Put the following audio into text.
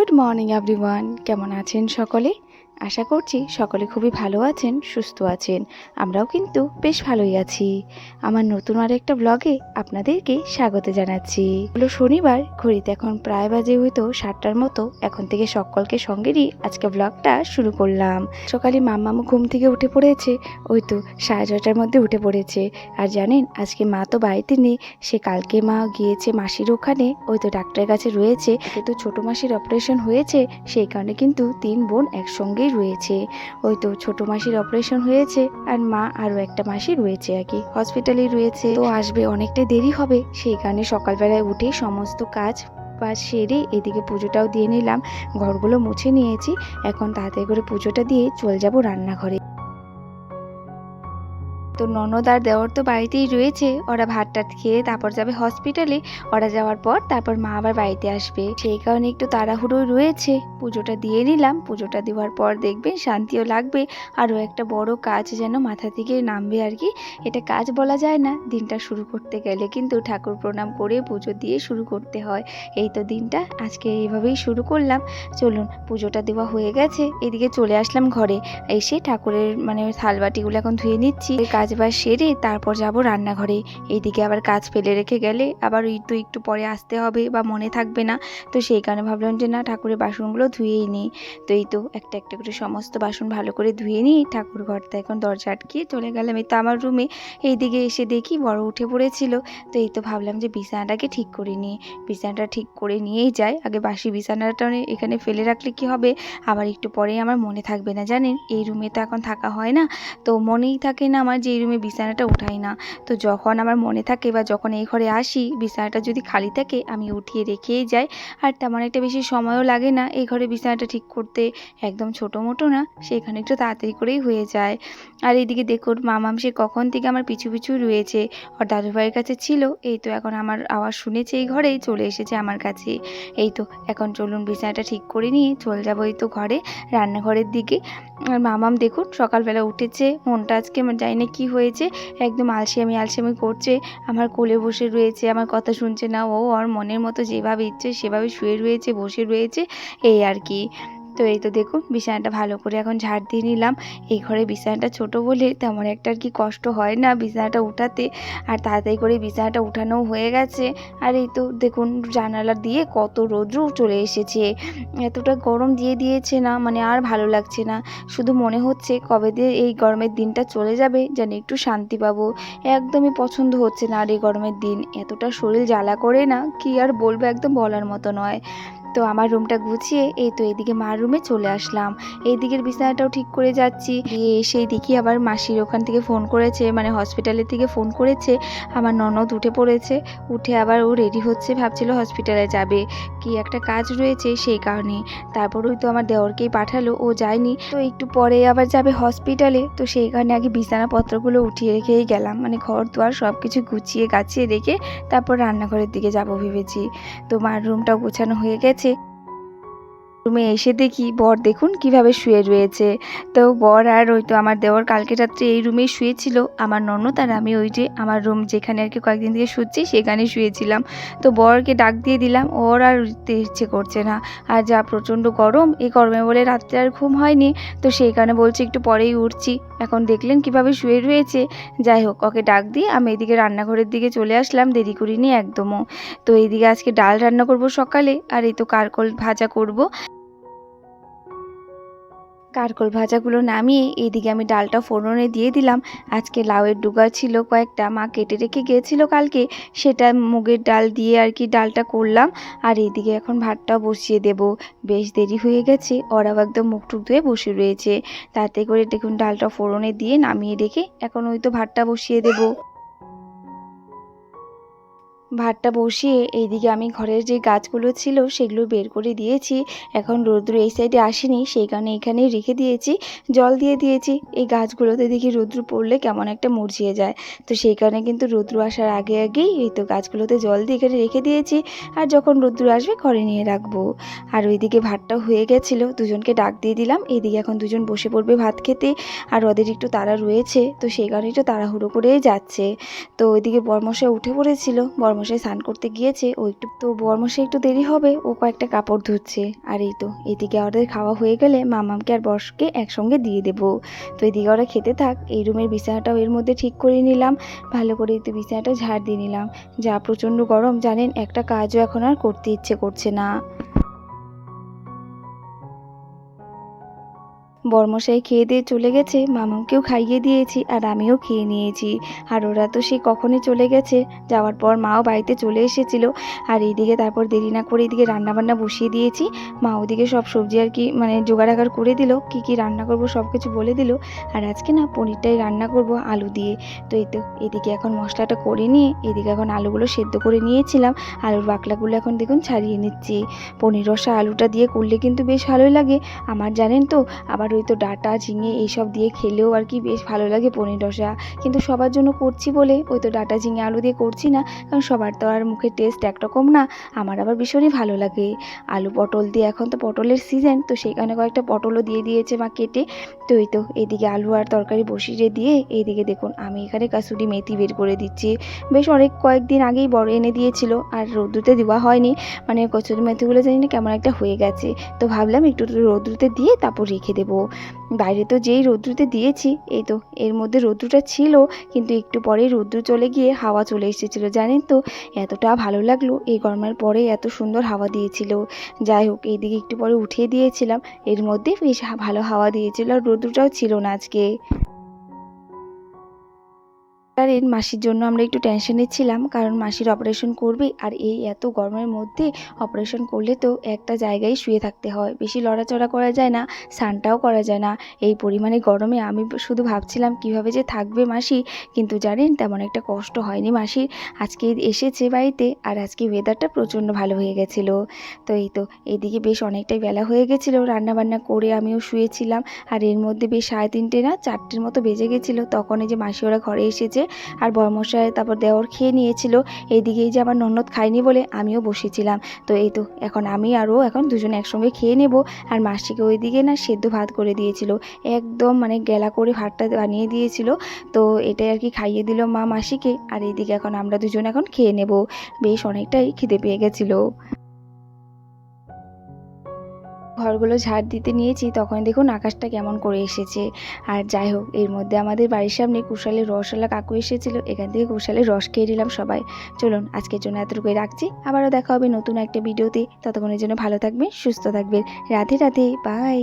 Good morning everyone কেমন আছেন সকলে? আশা করছি সকলে খুবই ভালো আছেন, সুস্থ আছেন। আমরাও কিন্তু বেশ ভালোই আছি। আমার নতুন আর একটা ব্লগে আপনাদেরকে স্বাগত জানাচ্ছি। হলো শনিবার, ঘড়িতে এখন প্রায় বাজে হয়তো সাতটার মতো। এখন থেকে সকলকে সঙ্গে নিয়ে আজকে ব্লগটা শুরু করলাম। সকালে মাম্মামু ঘুম থেকে উঠে পড়েছে। ওই তো সাড়ে ছটার মধ্যে উঠে পড়েছে। আর জানেন, আজকে মা তো বাড়িতে নেই। সে কালকে মা গিয়েছে মাসির ওখানে। ওই তো ডাক্তারের কাছে রয়েছে। কিন্তু ছোট মাসির অপারেশন হয়েছে, সেই কারণে কিন্তু তিন বোন একসঙ্গেই রয়েছে। ওই তো ছোট মাসির অপারেশন হয়েছে আর মা আরও একটা মাসি রয়েছে আর কি হসপিটালে রয়েছে। তো আসবে অনেকটা দেরি হবে, সেই কারণে সকালবেলায় উঠে সমস্ত কাজ বা সেরে এদিকে পুজোটাও দিয়ে নিলাম, ঘরগুলো মুছে নিয়েছি, এখন তাড়াতাড়ি করে পুজোটা দিয়ে চলে যাব রান্নাঘরে। তো ননদ আর দেওয়ার তো বাড়িতেই রয়েছে। ওরা ভাত টাত খেয়ে তারপর যাবে হসপিটালে ওরা যাওয়ার পর তারপর মা আবার বাড়িতে আসবে। সেই কারণে একটু তাড়াহুড়োই রয়েছে। পুজোটা দিয়ে নিলাম। পুজোটা দেওয়ার পর দেখবেন শান্তিও লাগবে। আরও একটা বড় কাজ যেন মাথা থেকে নামবে আর কি। এটা কাজ বলা যায় না। দিনটা শুরু করতে গেলে কিন্তু ঠাকুর প্রণাম করে পুজো দিয়ে শুরু করতে হয়। এই তো দিনটা। আজকে এইভাবেই শুরু করলাম। চলুন, পুজোটা দেওয়া হয়ে গেছে। এদিকে চলে আসলাম ঘরে। এসে ঠাকুরের মানে থালবাটিগুলো এখন ধুয়ে নিচ্ছি। কাজ বাজ সেরে তারপর যাব রান্নাঘরে। এইদিকে আবার কাজ ফেলে রেখে গেলে আবার ওই তো একটু পরে আসতে হবে বা মনে থাকবে না। তো সেই কারণে ভাবলাম যে না, ঠাকুরের বাসনগুলো ধুয়েই নিই। তো এই তো একটা একটা করে সমস্ত বাসন ভালো করে ধুয়ে নিই। ঠাকুর ঘরটা এখন দরজা আটকিয়ে চলে গেলাম। এই তো আমার রুমে। এইদিকে এসে দেখি বড় উঠে পড়েছিল। তো এই তো ভাবলাম যে বিছানাটাকে ঠিক করে নিই। বিছানাটা ঠিক করে নিয়েই যাই। আগে বাসি বিছানাটা এখানে ফেলে রাখলে কি হবে? আবার একটু পরেই আমার মনে থাকবে না, জানেন? এই রুমে তো এখন থাকা হয় না। তো মনেই থাকে না আমার যে রুমে বিছানাটা উঠাই না। তো যখন আমার মনে থাকে বা যখন এই ঘরে আসি, বিছানাটা যদি খালি থাকে, আমি উঠিয়ে রেখেই যাই। আর তেমন একটা বেশি সময়ও লাগে না এই ঘরে বিছানাটা ঠিক করতে। একদম ছোটো মোটো না, সেখানে একটু তাড়াতাড়ি করেই হয়ে যায়। আর এইদিকে দেখুন, মামাম সে কখন থেকে আমার পিছু পিছু রয়েছে। ওর দাদুভাইয়ের কাছে ছিল, এই তো এখন আমার আওয়াজ শুনেছে এই ঘরেই, চলে এসেছে আমার কাছে। এই তো এখন চলুন বিছানাটা ঠিক করে নিয়ে চলে যাব এই তো ঘরে, রান্নাঘরের দিকে। আর মামাম দেখুন, সকালবেলা উঠেছে, মনটা আজকে আমার জানি না হয়েছে? একদম আলসেমি আলসেমি করছে, আমার কোলে বসে রয়েছে, আমার কথা শুনছে না। ও ওর মনের মতো যেভাবে ইচ্ছে সেভাবে শুয়ে রয়েছে, বসে রয়েছে, এই আর কি। তো এই তো দেখুন বিছানাটা ভালো করে এখন ঝাড় দিয়ে নিলাম। এই ঘরে বিছানাটা ছোট বলে তেমন একটা আর কি কষ্ট হয় না বিছানাটা উঠাতে। আর তাড়াতাড়ি করে বিছানাটা উঠানো হয়ে গেছে। আর এই তো দেখুন জানালা দিয়ে কত রৌদ্র চলে এসেছে। এতটা গরম দিয়ে দিয়েছে না মানে আর ভালো লাগছে না। শুধু মনে হচ্ছে কবে দিয়ে এই গরমের দিনটা চলে যাবে, যেন একটু শান্তি পাবো। একদমই পছন্দ হচ্ছে না আর এই গরমের দিন। এতটা শরীর জ্বালা করে না, কি আর বলব একদম বলার মতো নয়। তো আমার রুমটা গুছিয়ে এই তো এদিকে মার রুমে চলে আসলাম। এই দিকের বিছানাটাও ঠিক করে যাচ্ছি। এসে দেখি আবার মাসির ওখান থেকে ফোন করেছে মানে হসপিটালের থেকে ফোন করেছে। আমার ননদ উঠে পড়েছে, উঠে আবার ও রেডি হচ্ছে, ভাবছিল হসপিটালে যাবে। কি একটা কাজ রয়েছে সেই কারণে। তারপর ওই তো আমার দেওরকেই পাঠালো, ও যায়নি। তো একটু পরে আবার যাবে হসপিটালে তো সেই কারণে আগে বিছানাপত্রগুলো উঠিয়ে রেখেই গেলাম। মানে ঘর দুয়ার সব কিছু গুছিয়ে গাছিয়ে রেখে তারপর রান্নাঘরের দিকে যাব ভেবেছি। তো মার রুমটাও গোছানো হয়ে গেছে। আছে রুমে এসে দেখি বর দেখুন কীভাবে শুয়ে রয়েছে। তো বর আর ওই তো আমার দেওয়ার কালকে রাত্রে এই রুমেই শুয়েছিল। আমার ননদ আর আমি ওই যে আমার রুম যেখানে আর কি কয়েকদিন থেকে শুচ্ছি সেখানে শুয়েছিলাম। তো বরকে ডাক দিয়ে দিলাম, ওর আর উঠতে ইচ্ছে করছে না। আর যা প্রচণ্ড গরম, এই গরমে বলে রাত্রে আর ঘুম হয়নি। তো সেই কারণে বলছি একটু পরেই উঠছি। এখন দেখলেন কীভাবে শুয়ে রয়েছে। যাই হোক, ওকে ডাক দিয়ে আমি এদিকে রান্নাঘরের দিকে চলে আসলাম, দেরি করিনি একদমও। তো এইদিকে আজকে ডাল রান্না করব সকালে, আর এই তো কারকল ভাজা করব। কারকল ভাজাগুলো নামিয়ে এইদিকে আমি ডালটা ফোড়নে দিয়ে দিলাম। আজকে লাউয়ের ডুগার ছিল কয়েকটা, মা কেটে রেখে গিয়েছিল কালকে, সেটা মুগের ডাল দিয়ে আর কি ডালটা করলাম। আর এইদিকে এখন ভাতটাও বসিয়ে দেব। বেশ দেরি হয়ে গেছে, ওরাও একদম মুখ টুক ধুয়ে বসে রয়েছে। তাতে করে দেখুন, ডালটা ফোড়নে দিয়ে নামিয়ে রেখে এখন ওই তো ভাতটা বসিয়ে দেবো। ভাতটা বসিয়ে এইদিকে আমি ঘরের যে গাছগুলো ছিল সেগুলো বের করে দিয়েছি। এখন রৌদ্র এই সাইডে আসেনি, সেই কারণে এখানেই রেখে দিয়েছি। জল দিয়ে দিয়েছি। এই গাছগুলোতে দেখি রৌদ্র পড়লে কেমন একটা মুরঝিয়ে যায়। তো সেই কারণে কিন্তু রৌদ্র আসার আগে আগেই এই তো গাছগুলোতে জল দিয়ে এখানে রেখে দিয়েছি। আর যখন রৌদ্র আসবে ঘরে নিয়ে রাখব। আর ওইদিকে ভাতটা হয়ে গেছিল, দুজনকে ডাক দিয়ে দিলাম। এইদিকে এখন দুজন বসে পড়বে ভাত খেতে। আর ওদের একটু তাড়া রয়েছে, তো সেই কারণে একটু তাড়াহুড়ো করেই যাচ্ছে। তো ওইদিকে বর্মশা উঠে পড়েছিল। বর্মশা বর্মশাই স্নান করতে গিয়েছে, ও একটু, তো বড়মশাই একটু দেরি হবে, ও কয়েকটা কাপড় ধুচ্ছে। আর এই তো, এদিকে ওদের খাওয়া হয়ে গেলে মামামকে আর বর্ষকে একসঙ্গে দিয়ে দেবো। তো এদিকে ওরা খেতে থাক, এই রুমের বিছানাটাও এর মধ্যে ঠিক করে নিলাম, ভালো করে তো বিছানাটা ঝাড় দিয়ে নিলাম। যা প্রচণ্ড গরম, জানেন, একটা কাজও এখন আর করতে ইচ্ছে করছে না। বর্মশাই খেয়ে দিয়ে চলে গেছে মামাকেও খাইয়ে দিয়েছি আর আমিও খেয়ে নিয়েছি। আর ওরা তো সে কখনই চলে গেছে। যাওয়ার পর মাও বাড়িতে চলে এসেছিল। আর এইদিকে তারপর দেরি না করে এদিকে রান্নাবান্না বসিয়ে দিয়েছি। মা ওদিকে সব সবজি আর কি মানে জোগাড় আগার করে দিল, কি কি রান্না করব সব কিছু বলে দিল। আর আজকে না পনিরটাই রান্না করব আলু দিয়ে। তো এই তো, এদিকে এখন মশলাটা করে নিয়ে, এদিকে এখন আলুগুলো সেদ্ধ করে নিয়েছিলাম। আলুর বাকলাগুলো এখন দেখুন ছাড়িয়ে নিচ্ছি। পনির রসা আলুটা দিয়ে করলে কিন্তু বেশ ভালোই লাগে। আমার জানেন তো, আবার ওই তো ডাটা, ঝিঙে এইসব দিয়ে খেলেও আর কি বেশ ভালো লাগে পনির রসা। কিন্তু সবার জন্য করছি বলে ওই তো ডাটা, ঝিঙে, আলু দিয়ে করছি না, কারণ সবার তো আর মুখের টেস্ট একরকম না, আমার আবার ভীষণই ভালো লাগে। আলু পটল দিয়ে এখন তো পটলের সিজন তো সেইখানে কয়েকটা পটলও দিয়ে দিয়েছে মা কেটে তো এই তো, এদিকে আলু আর তরকারি বসিয়ে দিয়ে এইদিকে দেখুন, আমি এখানে কাসুরি মেথি বের করে দিচ্ছি। বেশ অনেক কয়েকদিন আগেই বড় এনে দিয়েছিল, আর রোদ্রুতে দেওয়া হয়নি। মানে কচুরি মেথিগুলো জানি না কেমন একটা হয়ে গেছে, তো ভাবলাম একটু রোদ্রুতে দিয়ে তারপর রেখে দেবো। বাইরে তো যেই রৌদ্রুতে দিয়েছি, এই তো, এর মধ্যে রৌদ্রটা ছিল, কিন্তু একটু পরেই রৌদ্র চলে গিয়ে হাওয়া চলে এসেছিল, জানেন তো। এতটা ভালো লাগল, এই গরমের পরে এত সুন্দর হাওয়া দিয়েছিল। যাই হোক, এইদিকে একটু পরে উঠিয়ে দিয়েছিলাম, এর মধ্যে বেশ ভালো হাওয়া দিয়েছিল, আর রৌদ্রটাও ছিল না আজকে। ডাক্তারের মাসির জন্য আমরা একটু টেনশনে ছিলাম, কারণ মাসির অপারেশন করবে আর এই এত গরমের মধ্যে অপারেশন করলে তো একটা জায়গায় শুয়ে থাকতে হয়। বেশি লড়াচড়া করা যায় না, স্নানটাও করা যায় না। এই পরিমাণে গরমে আমি শুধু ভাবছিলাম কীভাবে যে থাকবে মাসি, কিন্তু জানেন তেমন একটা কষ্ট হয়নি মাসির। আজকে এসেছে বাড়িতে আর আজকে ওয়েদারটা প্রচণ্ড ভালো হয়ে গেছিল। তো এই তো, এদিকে বেশ অনেকটাই বেলা হয়ে গেছিল, রান্নাবান্না করে আমিও শুয়েছিলাম। আর এর মধ্যে বেশ সাড়ে তিনটে না চারটের মতো বেজে গেছিল, তখন এই যে মাসি ওরা ঘরে এসেছে আর বর্মশাই তারপর দেওর খেয়ে নিয়েছিল। এইদিকে এই যে আমার ননদ খায়নি বলে আমিও বসেছিলাম। তো এই তো, এখন আমি আরও এখন দুজনে একসঙ্গে খেয়ে নেব। আর মাসিকে ওইদিকে না সেদ্ধ ভাত করে দিয়েছিল। একদম মানে গেলা করে ভাতটা বানিয়ে দিয়েছিল। তো এটাই আর কি খাইয়ে দিল মা মাসিকে। আর এইদিকে এখন আমরা দুজন এখন খেয়ে নেব। বেশ অনেকটাই খিদে পেয়ে গেছিল। ঘরগুলো ঝাড় দিতে নিয়েছি তখন দেখুন আকাশটা কেমন করে এসেছে। আর যাই হোক, এর মধ্যে আমাদের বাড়ির সামনে কুশালের রসওয়ালা কাকু এসেছিল, এখান থেকে কুশালের রস খেয়ে নিলাম সবাই। চলুন, আজকের জন্য এতটুকুই রাখছি। আবারও দেখা হবে নতুন একটা ভিডিওতে। ততক্ষণের জন্য ভালো থাকবে সুস্থ থাকবে রাধে রাধে বাই